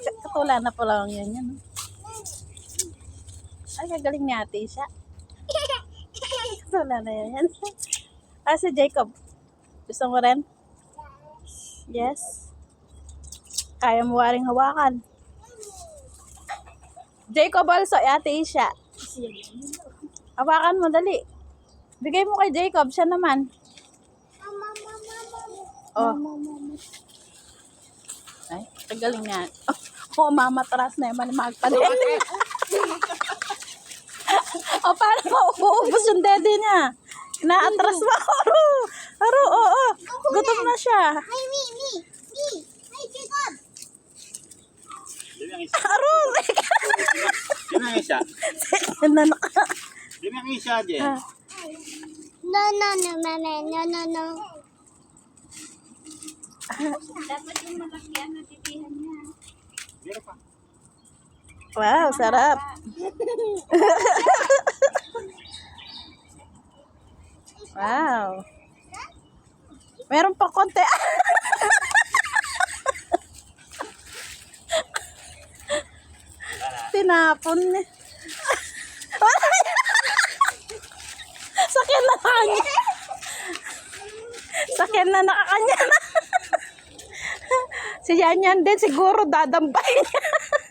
Katula na pa lang yan yan. Ay, kagaling ni ate siya. Katula na yan yan. Ah, si Jacob. Gusto mo rin? Yes. Kaya mo waring hawakan. Jacob also, eh, ate Isha. Hawakan mo, dali. Bigay mo kay Jacob, siya naman. Oh. Ay, kagaling nga. Oh, oh mamatras na yung pa din. oh, paano mauubos yung dede niya? Inaatras mo. Aro, aro, oo. Oh, oh. Gutom na siya. Ay, me, me, me. Ay, Jacob. Dami ang isa. Aro, Dami ang isa. nanak. Dami ang isa, Jen. Ah, No, no, no, mama. No, no, no. Meron pa. Wow, sarap. wow. Meron pa konti. Tinapon niya. Sakyan na kanya. Sakyan na nakakanya na. Si Yan Yan din siguro dadambay niya.